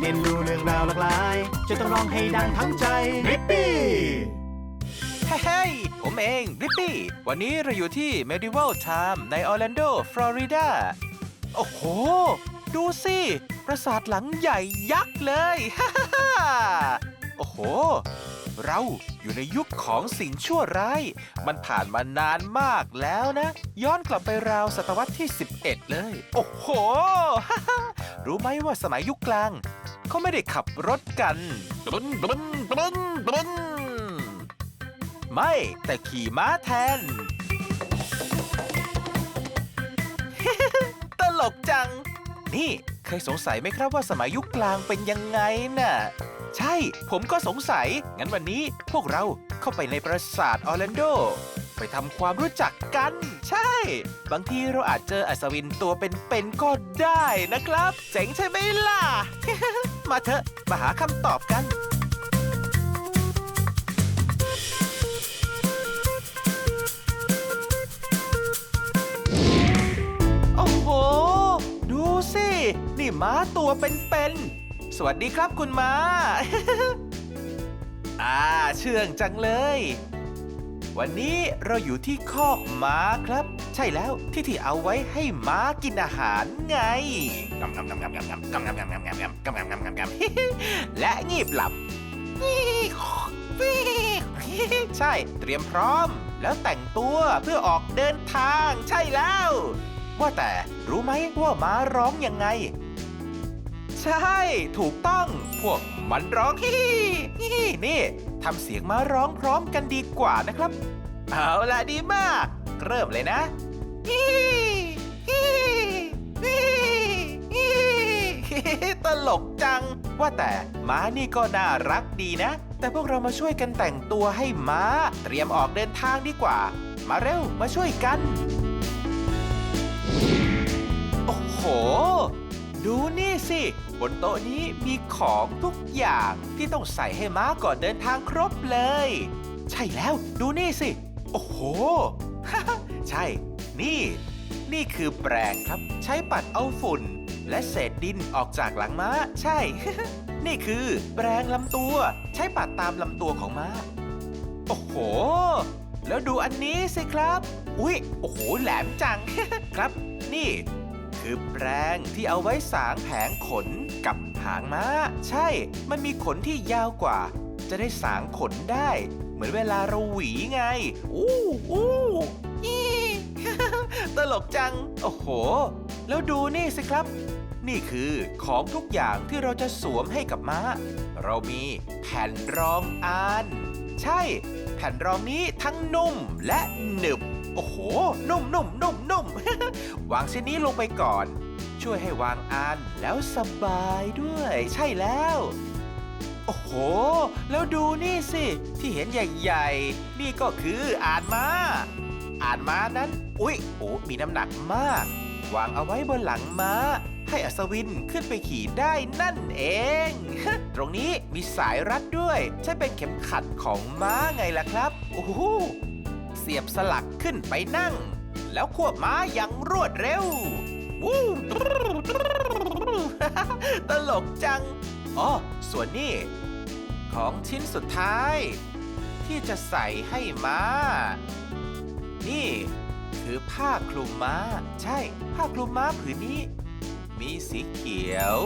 เรียนรู้เรื่องราวหลากหลาย จะต้องร้องให้ดังทั้งใจริปปี้เฮ้ยผมเองริปปี้ วันนี้เราอยู่ที่ Medieval Time ในออร์แลนโด ฟลอริดา โอ้โห ดูสิ ปราสาทหลังใหญ่ยักษ์เลย ฮ่าฮ่าโอ้โห เราอยู่ในยุคของสิ่งชั่วร้าย มันผ่านมานานมากแล้วนะ ย้อนกลับไปราวศตวรรษที่ 11 เลย โอ้โหฮ่าฮ่ารู้ไหมว่าสมัยยุคกลาง เขาไม่ได้ขับรถกันบรุนบรุนบรุนบรุนไม่แต่ขี่ม้าแทน ตลกจัง นี่เคยสงสัยไหมครับว่าสมัยยุคกลางเป็นยังไงน่ะ ใช่ ผมก็สงสัย งั้นวันนี้พวกเราเข้าไปในปราสาทออร์แลนโด ไปทำความรู้จักกัน ใช่ บางทีเราอาจเจออัศวินตัวเป็นๆก็ได้นะครับ เจ๋งใช่ไหมล่ะ มาเถอะ มาหาคำตอบกัน โอ้โห ดูสิ นี่ม้าตัวเป็นๆ สวัสดีครับคุณม้า อ่า เชื่องจังเลย วันนี้เราอยู่ที่คอกม้าครับ ใช่แล้วที่ที่เอาไว้ให้ม้ากินอาหารไงงำงำงำงำงำงำงำงำงำงำงำงำงำงำงำงำและงีบหลับ ใช่เตรียมพร้อม แล้วแต่งตัวเพื่อออกเดินทางใช่แล้ว ว่าแต่รู้ไหมว่าม้าร้องยังไง ใช่ ถูกต้อง พวกมันร้องฮินี่ทำเสียงม้าร้องพร้อมกันดีกว่านะครับ เอาละดีมาก เริ่มเลยนะ ตลกจัง ว่าแต่ม้านี่ก็น่ารักดีนะ แต่พวกเรามาช่วยกันแต่งตัวให้ม้า เตรียมออกเดินทางดีกว่า มาเร็วมาช่วยกัน โอ้โห ดูนี่สิ บนโต๊ะนี้มีของทุกอย่างที่ต้องใส่ให้ม้าก่อนเดินทางครบเลย ใช่แล้วดูนี่สิ โอ้โห ใช่ นี่ นี่คือแปรงครับใช้ปัดเอาฝุ่น และเศษดินออกจากหลังม้า ใช่ นี่คือแปรงลำตัว ใช้ปัดตามลำตัวของม้า โอ้โห แล้วดูอันนี้สิครับ อุ๊ย โอ้โห แหลมจัง ครับ นี่ คือแปรงที่เอาไว้สางแผงขนกับหางม้า ใช่ มันมีขนที่ยาวกว่า จะได้สางขนได้ เหมือนเวลาเราหวีไง อู้อู้ ตลกจัง โอ้โห แล้วดูนี่สิครับ นี่คือของทุกอย่างที่เราจะสวมให้กับม้า เรามีแผ่นรองอาน ใช่ แผ่นรองนี้ทั้งนุ่มและหนึบ โอ้โห นุ่มนุ่มนุ่มนุ่มวางชิ้นนี้ลงไปก่อน ช่วยให้วางอานแล้วสบายด้วย ใช่แล้วโอ้โห แล้วดูนี่สิ ที่เห็นใหญ่ ๆ นี่ก็คืออ่านมา อ่านม้านั้น อุ๊ย โอ้มีน้ำหนักมาก วางเอาไว้บนหลังม้า ให้อัศวินขึ้นไปขี่ได้นั่นเอง ตรงนี้มีสายรัดด้วย ใช่เป็นเข็มขัดของม้าไงล่ะครับ โอ้โหเสียบสลักขึ้นไปนั่ง แล้วควบม้าอย่างรวดเร็ววู้ตลกจัง อ๋อ ส่วนนี้ ของชิ้นสุดท้าย ที่จะใส่ให้ม้า นี่ คือผ้าคลุมม้า ใช่ ผ้าคลุมม้าผืนนี้ มีสีเขียว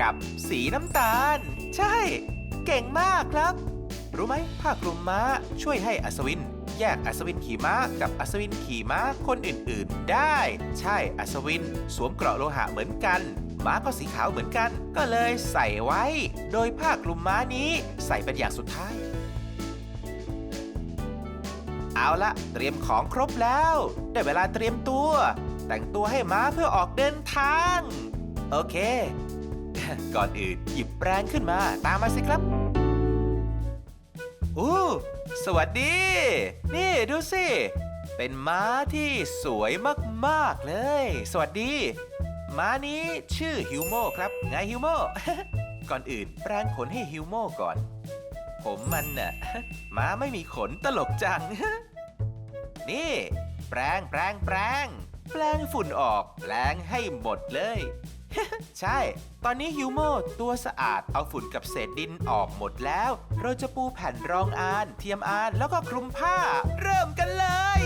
กับสีน้ำตาล ใช่ เก่งมากครับ รู้ไหมผ้าคลุมม้าช่วยให้อัศวิน แยกอัศวินขี่ม้ากับอัศวินขี่ม้าคนอื่นๆ ได้ ใช่อัศวิน สวมเกราะโลหะเหมือนกันม้าก็สีขาวเหมือนกัน ก็เลยใส่ไว้ โดยผ้าคลุมม้านี้ใส่เป็นอย่างสุดท้าย เอาละเตรียมของครบแล้ว ได้เวลาเตรียมตัว แต่งตัวให้ม้าเพื่อออกเดินทาง โอเค ก่อนอื่นหยิบแปรงขึ้นมาตามมาสิครับอู้สวัสดี นี่ดูสิ เป็นม้าที่สวยมากๆเลย สวัสดี ม้านี้ชื่อฮิวโมครับไงฮิวโมก่อนอื่นแปรงขนให้ฮิวโมก่อน ผมมันน่ะ ม้าไม่มีขนตลกจัง นี่ แปรงแปรงแปรงแปรงฝุ่นออก แปรงให้หมดเลย ใช่ ตอนนี้ฮิวโมตัวสะอาดเอาฝุ่นกับเศษดินออกหมดแล้ว เราจะปูแผ่นรองอาน เทียมอานแล้วก็คลุมผ้า เริ่มกันเลย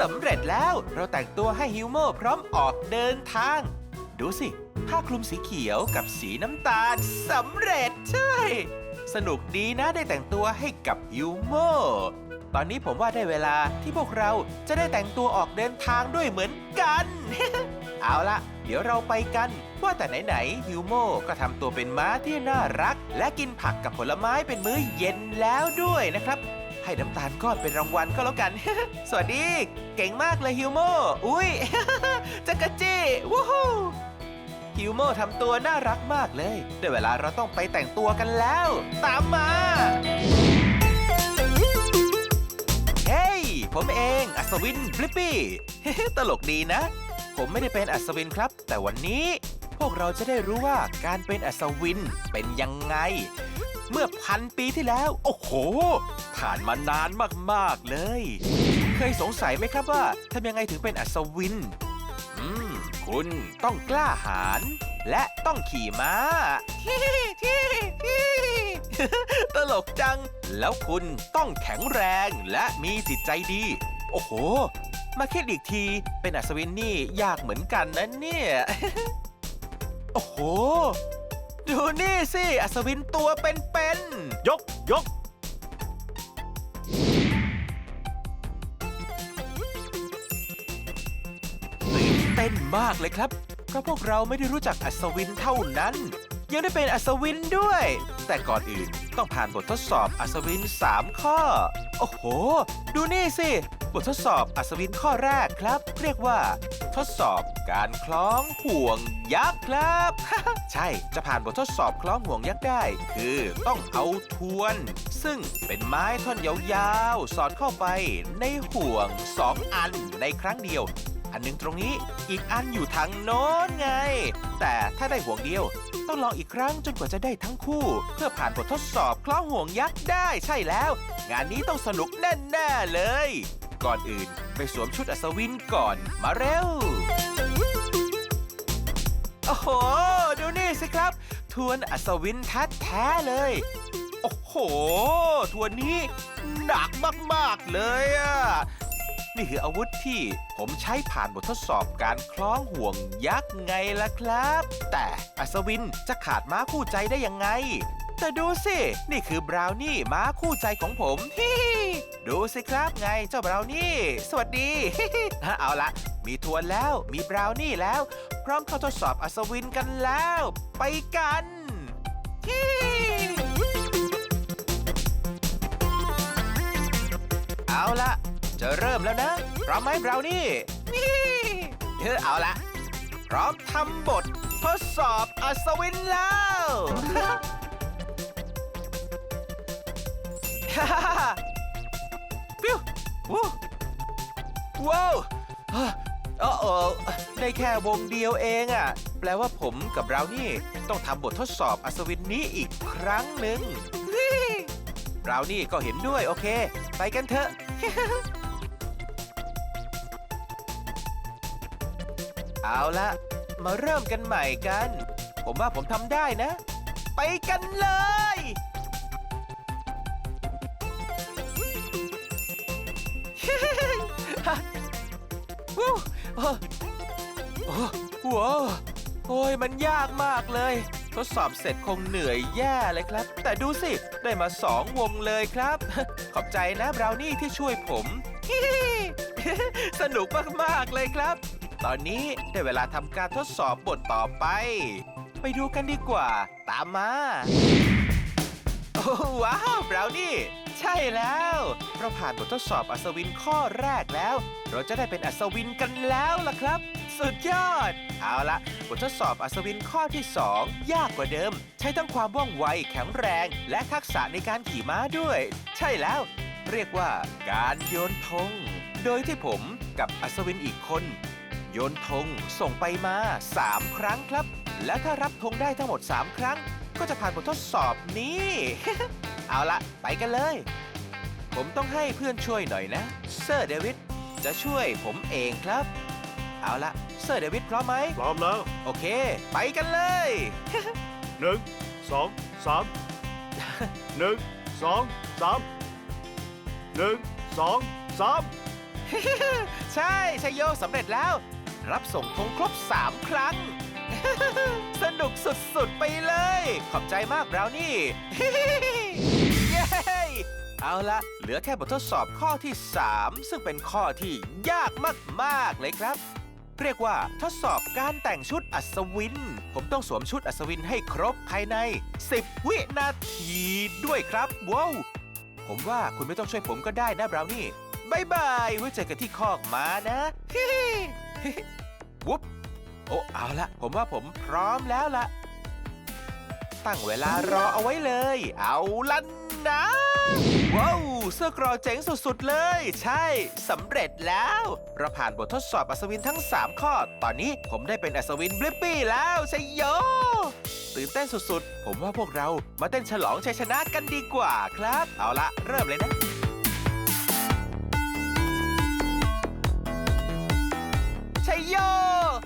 สำเร็จแล้ว เราแต่งตัวให้ฮิวโมพร้อมออกเดินทาง ดูสิ ผ้าคลุมสีเขียวกับสีน้ำตาลสำเร็จใช่ สนุกดีนะได้แต่งตัวให้กับฮิวโมตอนนี้ผมว่าได้เวลาที่พวกเราจะได้แต่งตัวออกเดินทางด้วยเหมือนกัน เอาละเดี๋ยวเราไปกัน ว่าแต่ไหนๆฮิวโมก็ทำตัวเป็นม้าที่น่ารัก และกินผักกับผลไม้เป็นมื้อเย็นแล้วด้วยนะครับ ให้น้ำตาลก้อนเป็นรางวัลก็แล้วกัน สวัสดี เก่งมากเลยฮิวโมอุ้ย จักรจี้วู้ฮู้ฮิวโมทำตัวน่ารักมากเลยได้เวลาเราต้องไปแต่งตัวกันแล้ว ตามมา เฮ้ย ผมเอง อัศวินฟลิปปี้ ตลกดีนะ ผมไม่ได้เป็นอัศวินครับ แต่วันนี้ พวกเราจะได้รู้ว่าการเป็นอัศวินเป็นยังไง เมื่อพันปีที่แล้ว โอ้โห ผ่านมานานมากๆเลย เคยสงสัยไหมครับว่าทำยังไงถึงเป็นอัศวิน อืม คุณต้องกล้าหาญและต้องขี่ม้า ตลกจัง แล้วคุณต้องแข็งแรงและมีจิตใจดี โอ้โห มาคิดอีกทีเป็นอัศวินนี่ยากเหมือนกันนะเนี่ย โอ้โห ดูนี่สิ อัศวินตัวเป็นๆ ยกยก ตื่นเต้นมากเลยครับ เพราะพวกเราไม่ได้รู้จักอัศวินเท่านั้น ยังได้เป็นอัศวินด้วย แต่ก่อนอื่นต้องผ่านบททดสอบอัศวิน 3 ข้อ โอ้โห ดูนี่สิ บททดสอบอัศวินข้อแรกครับ เรียกว่า ทดสอบ การคล้องห่วงยักษ์ครับ ใช่จะผ่านบททดสอบคล้องห่วงยักษ์ได้ คือต้องเอาทวน ซึ่งเป็นไม้ท่อนยาวๆ สอดเข้าไปในห่วงสองอันในครั้งเดียว อันหนึงตรงนี้อีกอันอยู่ทางโน้นไง แต่ถ้าได้ห่วงเดียว ต้องลองอีกครั้งจนกว่าจะได้ทั้งคู่ เพื่อผ่านบททดสอบคล้องห่วงยักษ์ได้ใช่แล้ว งานนี้ต้องสนุกแน่ๆเลย ก่อนอื่นไปสวมชุดอัศวินก่อนมาเร็ว โอ้โห ดูนี่สิครับ ทวนอัศวินแท้ๆเลย โอ้โห ทวนนี้หนักมากๆเลยอะนี่คืออาวุธที่ผมใช้ผ่านบททดสอบการคล้องห่วงยักษ์ไงล่ะครับ แต่อัศวินจะขาดม้าคู่ใจได้ยังไง แต่ดูสิ นี่คือบราวนี่ม้าคู่ใจของผมฮิดูสิครับไงเจ้าบราวนี่ สวัสดี เอาละมีทวนแล้วมีบราวนี่แล้ว พร้อมเข้าทดสอบอัศวินกันแล้ว ไปกันฮิเอาละจะเริ่มแล้วนะพร้อมไหมบราวนี่นี่เออเอาละพร้อมทำบททดสอบอัศวินแล้วฮ่าฮ่าฮ่าฟิววู้ว้าว เฮ้อออเออได้แค่วงเดียวเองอะ่ะ แปลว่าผมกับเรานี่ต้องทำบททดสอบอัศวินนี้อีกครั้งหนึ่งเรานี่ก็เห็นด้วยโอเค ไปกันเถอะ เอาละมาเริ่มกันใหม่กัน ผมว่าผมทำได้นะ ไปกันเลย วู้โอ้โอ้ว้าวโอ้ยมันยากมากเลย ทดสอบเสร็จคงเหนื่อยแย่เลยครับ แต่ดูสิ ได้มาสองวงเลยครับ ขอบใจนะบราวนี่ที่ช่วยผม สนุกมาก ๆ เลยครับ ตอนนี้ได้เวลาทำการทดสอบบทต่อไป ไปดูกันดีกว่า ตามมา โอ้ว้าวบราวนี่ ใช่แล้ว เราผ่านบททดสอบอัศวินข้อแรกแล้ว เราจะได้เป็นอัศวินกันแล้วล่ะครับ สุดยอด เอาละบททดสอบอัศวินข้อที่ 2 ยากกว่าเดิม ใช้ทั้งความว่องไวแข็งแรง และทักษะในการขี่ม้าด้วย ใช่แล้ว เรียกว่าการโยนธงโดยที่ผมกับอัศวินอีกคน โยนธงส่งไปมา 3 ครั้งครับ และถ้ารับธงได้ทั้งหมด 3 ครั้ง ก็จะผ่านบททดสอบนี้ เอาละไปกันเลย ผมต้องให้เพื่อนช่วยหน่อยนะ เซอร์เดวิดจะช่วยผมเองครับ เอาละเซอร์เดวิดพร้อมไหม พร้อมแล้วโอเค ไปกันเลย หนึ่งสองสามหนึ่งสองสามหนึ่งสองสามใช่ชัยโยสำเร็จแล้ว รับส่งธงครบ 3 ครั้ง สนุกสุดๆ ไปเลย ขอบใจมากบราวนี่เย้ เอาละเหลือแค่บททดสอบข้อที่ 3 ซึ่งเป็นข้อที่ยากมากๆเลยครับ เรียกว่าทดสอบการแต่งชุดอัศวิน ผมต้องสวมชุดอัศวินให้ครบภายใน 10 วินาทีด้วยครับว้าวผมว่าคุณไม่ต้องช่วยผมก็ได้นะบราวนี่บายบายไว้เจอกันที่คอกมานะวุ๊บโอ้เอาละผมว่าผมพร้อมแล้วละตั้งเวลารอเอาไว้เลย เอาลันนะ ว้าวเสื้อกรอเจ๋งสุดๆเลย ใช่สำเร็จแล้ว เราผ่านบททดสอบอัศวินทั้ง 3 ข้อ ตอนนี้ผมได้เป็นอัศวินบลิปปี้แล้วใช่โยตื่นเต้นสุดๆ ผมว่าพวกเรามาเต้นฉลองชัยชนะกันดีกว่าครับ เอาละเริ่มเลยนะชัยโย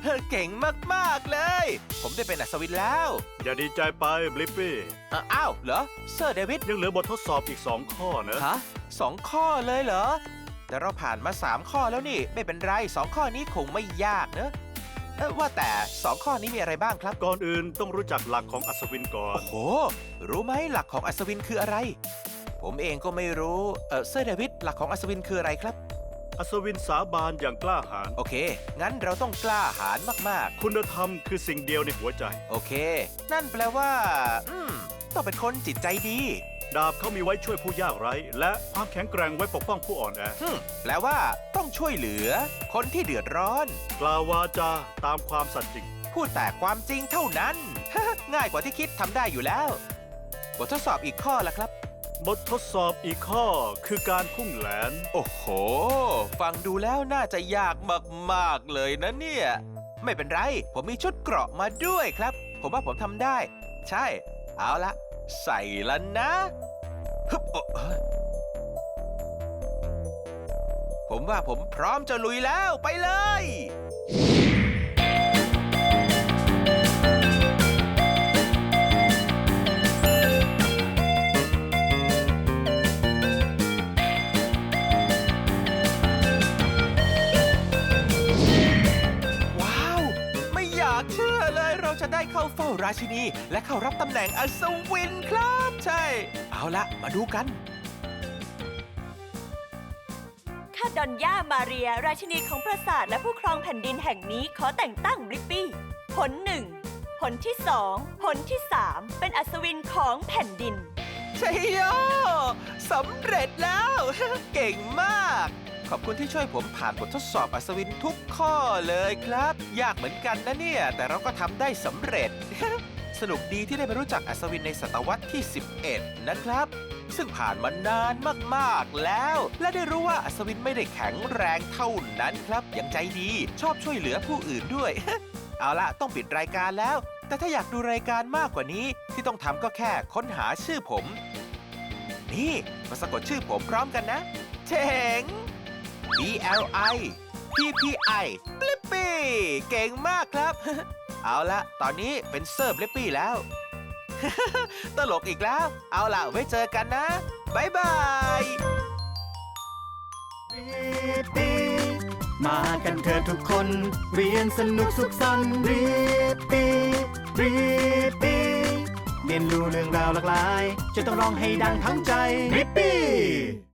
เธอเก่งมากๆ เลย ผมได้เป็นอัศวินแล้ว อย่าดีใจไปบลิปปี้อะอ้าวเหรอ เซอร์เดวิด ยังเหลือบททดสอบอีกสองข้อนะ ฮะสองข้อเลยเหรอ แต่เราผ่านมาสามข้อแล้วนี่ ไม่เป็นไรสองข้อนี้คงไม่ยากเนอะเอ้อว่าแต่สองข้อนี้มีอะไรบ้างครับก่อนอื่นต้องรู้จักหลักของอัศวินก่อน โอ้โห รู้ไหมหลักของอัศวินคืออะไร ผมเองก็ไม่รู้ เออเซอร์เดวิดหลักของอัศวินคืออะไรครับ อัศวินสาบานอย่างกล้าหาญโอเค งั้นเราต้องกล้าหาญมากคุณธรรมคือสิ่งเดียวในหัวใจ ๆ โอเค นั่นแปลว่า อืม ต้องเป็นคนจิตใจดีดาบเขามีไว้ช่วยผู้ยากไร้ และความแข็งแกร่งไว้ปกป้องผู้อ่อนแอฮึมแปลว่าต้องช่วยเหลือ คนที่เดือดร้อน กล่าววาจาตามความสัตย์จริง พูดแต่ความจริงเท่านั้น ง่ายกว่าที่คิดทำได้อยู่แล้ว บททดสอบอีกข้อละครับ บททดสอบอีกข้อคือการพุ่งแหลน โอ้โห ฟังดูแล้วน่าจะยากมากๆเลยนะเนี่ย ไม่เป็นไร ผมมีชุดเกราะมาด้วยครับ ผมว่าผมทำได้ ใช่ เอาละ ใส่แล้วนะฮึบโอ้ผมว่าผมพร้อมจะลุยแล้วไปเลย เข้าเฝ้าราชินี และเข้ารับตำแหน่งอัศวินครับใช่ เอาละมาดูกัน ข้าดอนย่ามาเรีย ราชินีของปราสาทและผู้ครองแผ่นดินแห่งนี้ขอแต่งตั้งบลิปปี้ผลหนึ่งผลที่สองผลที่สามเป็นอัศวินของแผ่นดิน ชัยโยสำเร็จแล้ว เก่งมาก ขอบคุณที่ช่วยผมผ่านบททดสอบอัศวินทุกข้อเลยครับ ยากเหมือนกันนะเนี่ย แต่เราก็ทำได้สำเร็จ สนุกดีที่ได้มารู้จักอัศวินในศตวรรษที่ 11 นะครับ ซึ่งผ่านมานานมากๆแล้ว และได้รู้ว่าอัศวินไม่ได้แข็งแรงเท่านั้นครับ ยังใจดี ชอบช่วยเหลือผู้อื่นด้วย เอาละต้องปิดรายการแล้ว แต่ถ้าอยากดูรายการมากกว่านี้ที่ต้องทำก็แค่ค้นหาชื่อผม นี่มาสะกดชื่อผมพร้อมกันนะ เจ๋ง B L I P P I บลิปปี้เก่งมากครับ เอาละตอนนี้เป็นเซอร์บลิปปี้แล้ว ตลกอีกแล้ว เอาล่ะไว้เจอกันนะบายบายรีบปีมากันเถอะทุกคน เรียนสนุกสุขสันต์รีบปีรีบปีเรียนรู้เรื่องราวหลากหลาย จะต้องร้องให้ดังทั้งใจรีบปี